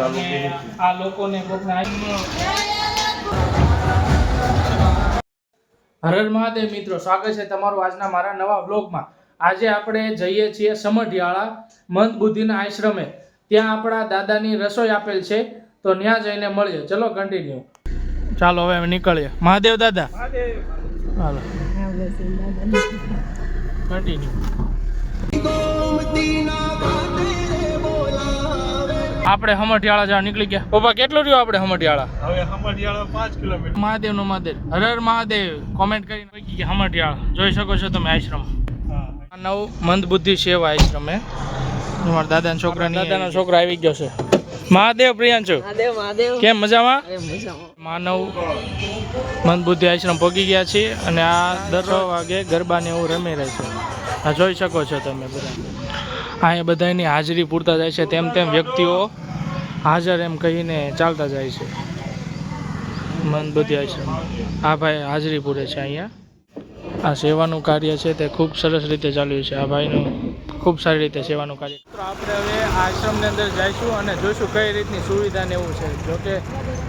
આ લોકોને કોકને આજનો હર હર મહાદેવ મિત્રો સ્વાગત છે તમારું આજના મારા નવા વ્લોગમાં. આજે આપણે જઈએ છીએ સમઢિયાળા મંદ બુદ્ધિના આશ્રમે. ત્યાં આપણા દાદાની રસોઈ આપેલ છે તો ત્યાં જઈને મળીએ. ચલો કન્ટિન્યુ ચાલો હવે નીકળીએ. મહાદેવ દાદા. હાલો કન્ટિન્યુ આપણે હમઠિયાળા જ્યાં નીકળી ગયા. પપ્પા કેટલું રહ્યું આપણે હમઠિયાળા હવે હમડિયાળા પાંચ કિલોમીટર. મહાદેવનું મહાદેવ. હર મહાદેવ. કોમેન્ટ કરીને કે હમઠિયાળા જોઈ શકો છો તમે આશ્રમ. આ નવ મંદ બુદ્ધિ સેવા આશ્રમ. હે તમારા દાદાના છોકરા દાદાનો છોકરો આવી ગયો છે. મહાદેવ પ્રિયાંશુ મહાદેવ મહાદેવ. કેમ મજામાં? માનવ મંદ બુદ્ધિ આશ્રમ પહોંચી ગયા છીએ અને આ દર વાગે વાગે ગરબાને એવું રમી રહે છે. આ જોઈ શકો છો તમે બધા. અહીંયા બધાની હાજરી પૂરતા જાય છે, તેમ તેમ વ્યક્તિઓ હાજર એમ કહીને ચાલતા જાય છે. મન બધી છે. આ ભાઈ હાજરી પૂરે છે અહીંયા. આ સેવાનું કાર્ય છે, તે ખૂબ સરસ રીતે ચાલ્યું છે. આ ભાઈનું ખૂબ સારી રીતે સેવાનું કાર્ય તો આપણે હવે આશ્રમની અંદર જઈશું અને જોઈશું કઈ રીતની સુવિધા ને એવું છે. જોકે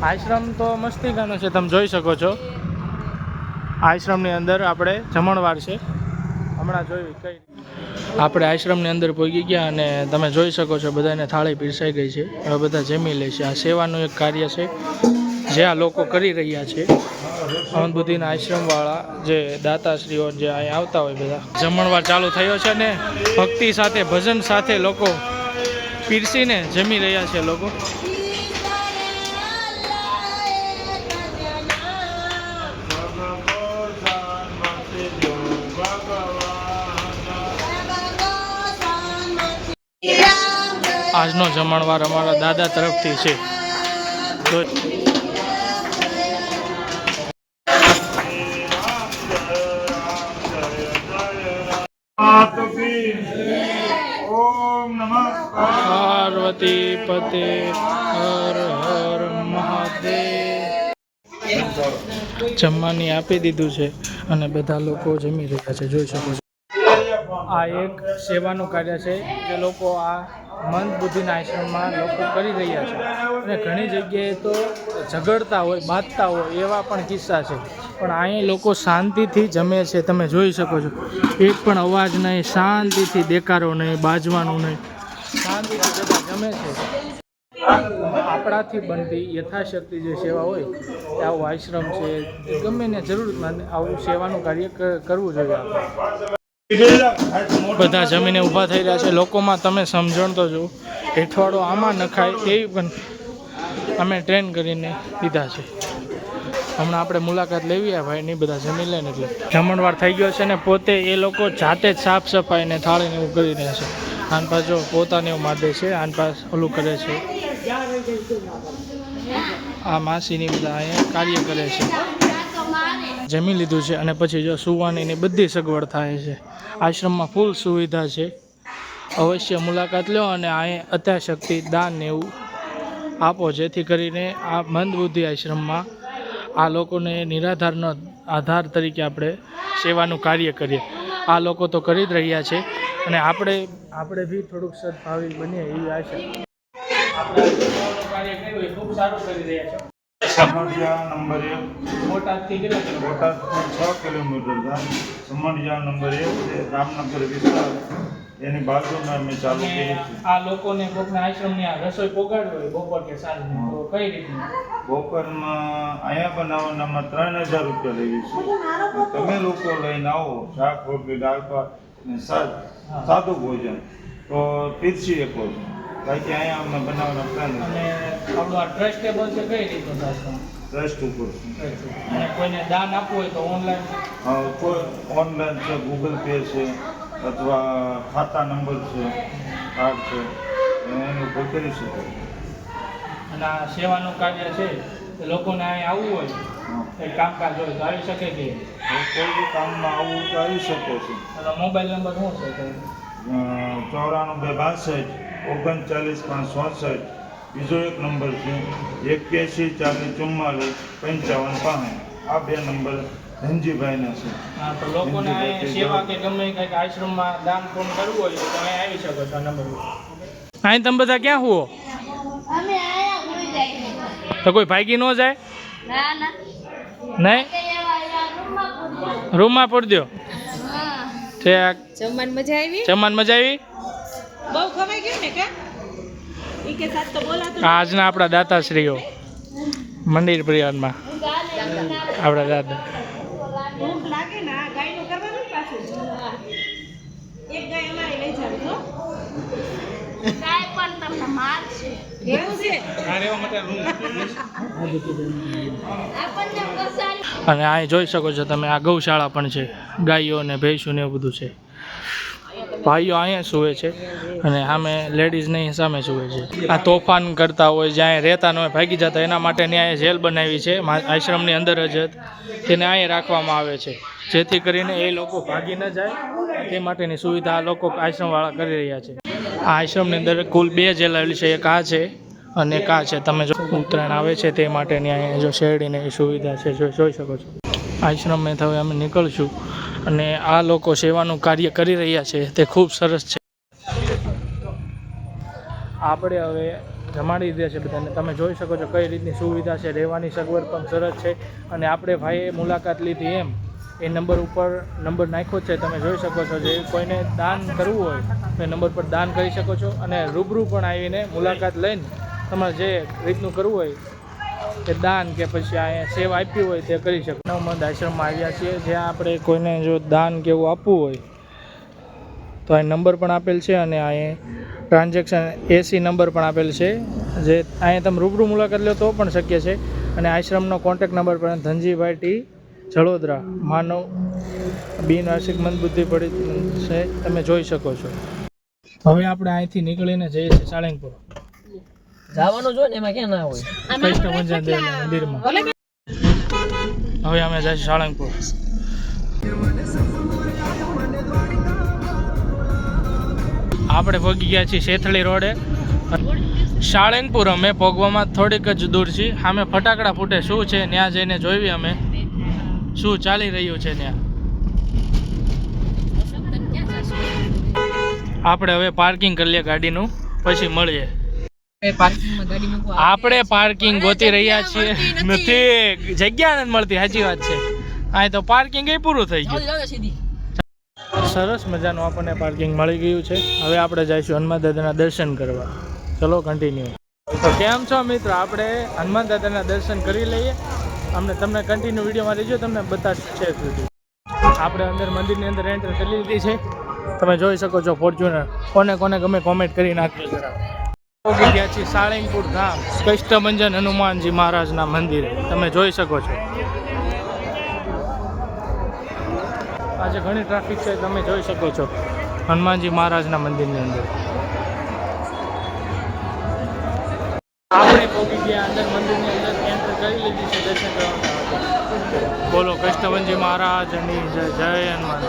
આશ્રમ તો મસ્તિકાનો છે, તમે જોઈ શકો છો. આશ્રમની અંદર આપણે જમણવાર છે. હમણાં જોયું કઈ આપણે આશ્રમની અંદર પહોંચી ગયા અને તમે જોઈ શકો છો બધાને થાળી પીરસાઈ ગઈ છે. હવે બધા જમી લે છે. આ સેવાનું એક કાર્ય છે જે આ લોકો કરી રહ્યા છે. અમનબુદ્ધિના આશ્રમવાળા જે દાતાશ્રીઓ જે અહીંયા આવતા હોય બધા. જમણવાર ચાલુ થયો છે ને ભક્તિ સાથે, ભજન સાથે લોકો પીરસીને જમી રહ્યા છે લોકો. આજનો જમણવાર અમારા દાદા તરફથી છે. પાર્વતી પતે હર હર મહાદેવ. જમવાની આપી દીધું છે અને બધા લોકો જમી રહ્યા છે. જોઈ શકો છો. આ એક સેવાનું કાર્ય છે. જે લોકો આ મંદ બુદ્ધિના આશ્રમમાં લોકો કરી રહ્યા છે. અને ઘણી જગ્યાએ તો ઝઘડતા હોય, બાંધતા હોય એવા પણ કિસ્સા છે. પણ અહીં લોકો શાંતિથી જમે છે, તમે જોઈ શકો છો. એક પણ અવાજ નહીં, શાંતિથી દેકારો નહીં, બાજવાનું નહીં. શાંતિથી બધા જમે છે. આપણાથી બનતી યથાશક્તિ જે સેવા હોય, એ આવું આશ્રમ છે. ગમે ને જરૂરતમાં આવું સેવાનું કાર્ય કરવું જોઈએ બધા જમીને ઊભા થઈ રહ્યા છે. લોકોમાં તમે સમજણ તો જુઓ હેઠવાડો આમાં નખાય એવી પણ અમે ટ્રેન કરીને દીધા છે. હમણાં આપણે મુલાકાત લેવી આ ભાઈ નહીં બધા જમી લે એટલે. જમણવાર થઈ ગયો છે ને પોતે એ લોકો જાતે જ સાફ સફાઈ ને થાળીને એવું કરી રહ્યા છે. આન જો પોતાને એવું માદે છે, આન પાસ ઓલું કરે છે. આ માસીની બધા અહીંયા કાર્ય કરે છે. જમી લીધું છે અને પછી જો સુવાની ની બધી સગવડ થાય છે. આશ્રમમાં ફૂલ સુવિધા છે. અવશ્ય મુલાકાત લો અને અહીં અત્યાશક્તિ દાન એવું આપો, જેથી કરીને આ મંદબુદ્ધિ આશ્રમમાં આ લોકોને નિરાધારનો આધાર તરીકે આપણે સેવાનું કાર્ય કરીએ. આ લોકો તો કરી જ રહ્યા છે અને આપણે આપણે બી થોડુંક સદભાવી બનીએ એવી આશા. આપણે ખૂબ સારું કરી રહ્યા છે. સમડિયા નંબર એક. બોટાદથી કેટલા બોટાદથી છ કિલોમીટર થાય સમડિયા નંબર એક છે રામનગર વિસ્તાર. એની બાજુમાં અમે ચાલુ કરી આ લોકોને કોકને આશ્રમની આ રસોઈ પોગાડવી હોય બપોર કે સાંજની તો કઈ રીતની? બપોરમાં અહીંયા બનાવવાનામાં ત્રણ હજાર રૂપિયા લેવી છે તમે લોકો લઈને આવો શાક રોટલી દાળ ભાત ને સાદું ભોજન. તો પીરસી શકો છો. બાકી અહીંયા અમને બનાવવાનો પ્લાન અને આપણું આ ટ્રસ્ટેબલ છે કઈ છે ટ્રસ્ટ ઉપર. અને કોઈને દાન આપવું હોય તો ઓનલાઈન કોઈ ઓનલાઈન છે ગૂગલ પે છે અથવા ખાતા નંબર છે કાર્ડ છે એનું ઉપયોગ કરી શકો. અને આ સેવાનું કાર્ય છે એ લોકોને અહીં આવવું હોય એ કામકાજ હોય તો આવી શકે કે? કોઈ બી કામમાં આવવું તો આવી શકો છો. મોબાઈલ નંબર શું છે? ચોરાણું બે બાસઠ ઓગણચાલીસ પાંચ ચોસઠ બીજો એક નંબર છે એક્યાસી ચાલીસ ચુમ્માલીસ પંચાવન પાંચ. આ બે નંબર ધનજીભાઈના છે. હા તો લોકોને સેવા કે ગમે કંઈક આશ્રમમાં દાન પૂર્ણ કરવું હોય તો અહીં આવી શકો છો નંબર અહીં તમે બધા ક્યાં હુઓ? તો કોઈ ભાગી ન જાય? ના ના. નહીં? રૂમમાં પૂરી દો હા. જમવાની મજા આવી? જમવાની મજા આવી? બહુ ખવાઈ ગયું ને કે? ઈ કે સાત તો બોલાતો આજના આપણા દાતાશ્રીઓ મંદિર પરિવારમાં. આપણા દાદા. ભૂખ લાગે ને આ ગાયનું કરવાનું પાછું? એક ગાય અમારે લઈ જાવ છો કાંઈ પણ તમને મારશે એવું છે? અને અહીં જોઈ શકો છો તમે આ ગૌશાળા પણ છે. ગાયો ને ભેંસું ને એવું બધું છે. ભાઈઓ અહીંયા સૂવે છે અને સામે લેડીઝની સામે સૂવે છે. આ તોફાન કરતા હોય, જ્યાં રહેતા ન હોય, ભાગી જતા એના માટેની અહીંયા જેલ બનાવી છે આશ્રમની અંદર જ તેને અહીંયા રાખવામાં આવે છે. જેથી કરીને એ લોકો ભાગી ન જાય, તે માટેની સુવિધા આ લોકો આશ્રમવાળા કરી રહ્યા છે. આ આશ્રમની અંદર કુલ બે જેલ આવેલી છે, એક આ છે અને કા છે. તમે જો ઉત્તરાયણ આવે છે, તે માટેની અહીંયા જો શેરડીને એ સુવિધા છે જોઈ શકો છો. આશ્રમમાં હવે અમે નીકળશું. અને આ લોકો સેવાનું કાર્ય કરી રહ્યા છે, તે ખૂબ સરસ છે. આપણે હવે જમાડી દીધા છે બધાને. તમે જોઈ શકો છો કઈ રીતની સુવિધા છે, રહેવાની સગવડ પણ સરસ છે. અને આપણે ભાઈએ મુલાકાત લીધી એમ. એ નંબર ઉપર નંબર નાખ્યો છે. તમે જોઈ શકો છો જે કોઈને દાન કરવું હોય તો એ નંબર પર દાન કરી શકો છો. અને રૂબરૂ પણ આવીને મુલાકાત લઈને તમારે જે રીતનું કરવું હોય કે દાન કે પછી અહીંયા સેવા આપી હોય તે કરી શકે નવમંદ આશ્રમમાં આવ્યા છીએ. જ્યાં આપણે કોઈને જો દાન કે એવું આપવું હોય, તો અહીં નંબર પણ આપેલ છે અને અહીં ટ્રાન્ઝેક્શન એસી નંબર પણ આપેલ છે. જે અહીંયા તમે રૂબરૂ મુલાકાત લો તો પણ શક્ય છે. અને આશ્રમનો કોન્ટેક નંબર પણ ધનજીભાઈ ટી જળોદરા માનવ બિનવાર્ષિક મંદબુદ્ધિ પડી છે. તમે જોઈ શકો છો. હવે આપણે અહીંથી નીકળીને જઈએ છીએ સાળંગપુર. જવાનું જો ને એમાં ક્યાં ના હોય? કૃષ્ણ દેવના મંદિરમાં. હવે અમે જઈશું સાળંગપુર. આપણે પહોંચી ગયા છીએ શેથળી રોડે. સાળંગપુર અમે પોગવામાં થોડીક જ દૂર છીએ. સામે ફટાકડા ફૂટે શું છે ત્યાં જઈને જોઈએ અમે. શું ચાલી રહ્યું છે ત્યાં? આપણે હવે પાર્કિંગ કરી લઈએ ગાડીનું પછી મળીએ. આપણે પાર્કિંગ ગોતી રહ્યા છીએ. નથી. જગ્યા નથી મળતી સાચી વાત છે. હા તો પાર્કિંગ એ પૂરું થઈ ગયું. સરસ મજાનું આપણને પાર્કિંગ મળી ગયું છે. હવે આપણે જઈશું હનુમાન દાદાના દર્શન કરવા. ચલો કન્ટિન્યુ તો કેમ છો મિત્રો? આપણે હનુમાન દાદાના દર્શન કરી લઈએ. અમને તમને કન્ટિન્યુ વિડીયોમાં રહેજો તમને બધા છે આપણે અંદર મંદિરની અંદર એન્ટર કરી લીધી છે. તમે જોઈ શકો છો ફોર્ચ્યુનર કોને કોને ગમે કોમેન્ટ કરી નાખજો જરા. પહોંચી સાળંગપુર ધામ કષ્ટભંજન હનુમાનજી મહારાજના મંદિરે. તમે જોઈ શકો છો. આજે ઘણી ટ્રાફિક છે, તમે જોઈ શકો છો. હનુમાનજી મહારાજના મંદિરની અંદર. આપણે પહોંચી અંદર મંદિરની અંદર એન્ટર કરી લીધી છે દર્શન કરવા બોલો કષ્ટભંજી મહારાજની જય જય હનુમાન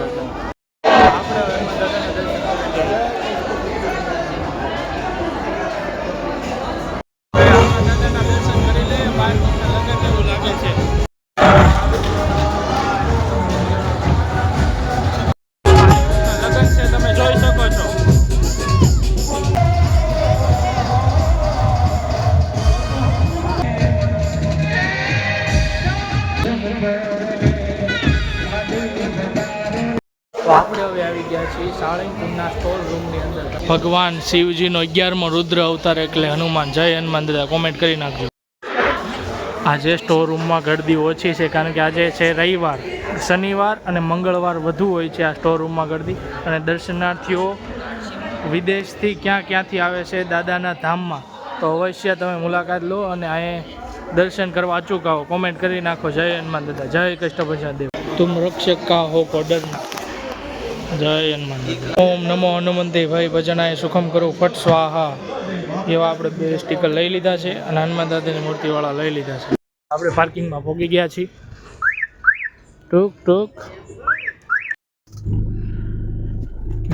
છીએ સાળંગપુરના સ્ટોર રૂમની અંદર. ભગવાન શિવજીનો અગિયારમો રુદ્ર અવતાર એટલે હનુમાન. જય હનુમાન દાદા કોમેન્ટ કરી નાખજો. આજે સ્ટોર રૂમમાં ગળદી ઓછી છે કારણ કે આજે છે રવિવાર. શનિવાર અને મંગળવાર વધુ હોય છે આ સ્ટોર રૂમમાં ગળદી અને દર્શનાર્થીઓ વિદેશથી ક્યાં ક્યાંથી આવે છે દાદાના ધામમાં. તો અવશ્ય તમે મુલાકાત લો અને અહીં દર્શન કરવા અચૂક આવો. કોમેન્ટ કરી નાખો. જય હનુમાન દાદા જય કષ્ટભંજન દેવ. તુમ રક્ષક કા હો કો ડરના જય હનુમાન ઓમ નમો હનુમંતે ભાઈ ભજનાય સુખમ કરો ફટ સ્વાહા. એવા આપણે બે સ્ટીકર લઈ લીધા છે અને હનુમાન દાદાની મૂર્તિવાળા લઈ લીધા છે. આપણે પાર્કિંગમાં ભોગી ગયા છીએ. ટૂંક ટૂંક.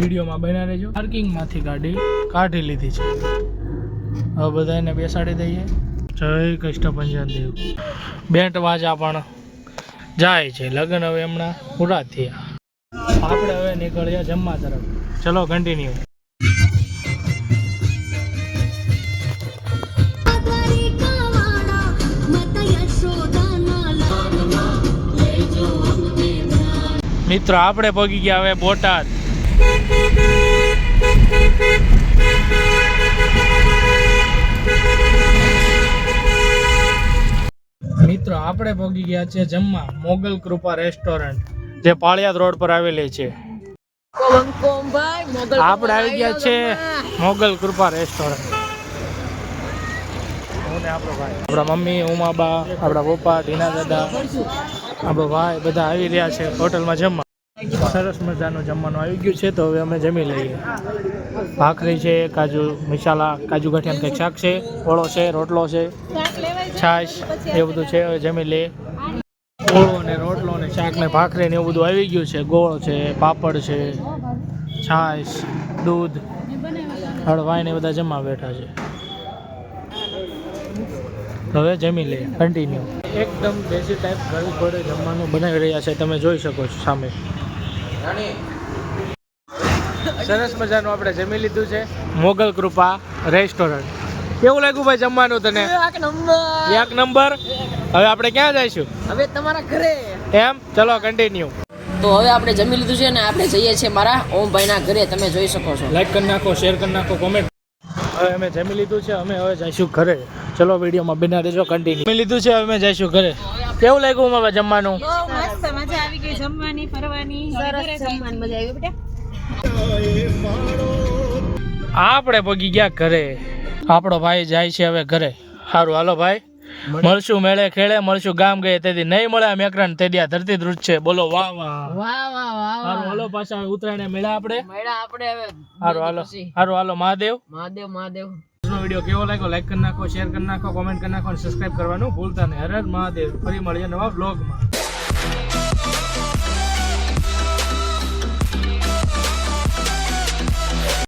વિડીયોમાં બના રહેજો. પાર્કિંગમાંથી ગાડી કાઢી લીધી છે. હવે બધાને બેસાડી દઈએ. જય કૃષ્ણભંજન દેવ. બેન્ટ વાજા પણ જાય છે. લગ્ન હવે હમણાં પૂરા થયા. આપણે નીકળ્યા જમવા તરફ. ચલો કન્ટિન્યુ મિત્રો, આપણે પગી ગયા હવે બોટાદ. મિત્રો, આપણે પહોંચી ગયા છે જમવા, મોગલ કૃપા રેસ્ટોરન્ટ, જે પાળિયાદ રોડ પર આવેલી છે. આપણે આવી ગયા છે મોગલ કૃપા રેસ્ટોરન્ટ આપણો મમ્મી ઉમાબા આપણા પપ્પા ઢીના દાદા આપણો ભાઈ બધા આવી રહ્યા છે હોટલમાં જમવા. સરસ મજાનું જમવાનું આવી ગયું છે તો હવે અમે જમી લઈએ. ભાખરી છે કાજુ મસાલા કાજુ ગાંઠિયાનું કંઈક શાક છે ઓળો છે રોટલો છે છાશ એ બધું છે હવે જમી લઈએ. ઓળો અને રોટલો શાક ને ભાખરી ને એવું બધું આવી ગયું છે. ગોળ છે પાપડ છે છાશ દૂધ હળવાઈ ને બધા જમવા બેઠા છે. હવે જમી લઈએ કન્ટિન્યુ એકદમ દેશી ટાઈપ ઘર ઘરે જમવાનું બનાવી રહ્યા છે. તમે જોઈ શકો છો સામે. સરસ મજાનું આપણે જમી લીધું છે. મોગલ કૃપા રેસ્ટોરન્ટ કેવું લાગ્યું ભાઈ જમવાનું તને? એક નંબર? હવે આપણે ક્યાં જઈશું? હવે તમારા ઘરે. એમ? ચલો કન્ટિન્યુ તો હવે આપણે જમી લીધું છે ને આપણે જઈએ છીએ મારા ઓમભાઈના ઘરે. તમે જોઈ શકો છો. લાઈક કરી નાખો શેર કરી નાખો કોમેન્ટ હવે અમે જમી લીધું છે અમે હવે જઈશું ઘરે. ચલો વિડીયોમાં બિના રહેજો કન્ટિન્યુ જમી લીધું છે હવે અમે જઈશું ઘરે. કેવું લાગ્યું મામા જમવાનું? મસ્ત મજા આવી ગઈ જમવાની ફરવાની. સરસ જમવાની મજા આવી બેટા આપણે પગી ગયા ઘરે. આપણો ભાઈ જાય છે હવે ઘરે. સારું હાલો ભાઈ. મળશું મેળે ખેડે મળશું ગામ ગયે તેથી નહીં મળે આમ એકરણ તે દિયા ધરતી દૃઢ છે. બોલો વાહ વાહ. વાહ વાહ વાહ હાલો પાછા ઉતરાયણ મેળા આપણે. મેળા આપણે હવે સારું હાલો. હારો હાલો મહાદેવ. મહાદેવ મહાદેવ. વીડિયો કેવો લાગ્યો? લાઈક કરી નાખો શેર કરી નાખો કોમેન્ટ કરી નાખો અને સબસ્ક્રાઇબ કરવાનું ભૂલતા નહીં. હર હર મહાદેવ. ફરી મળીએ નવા બ્લોગમાં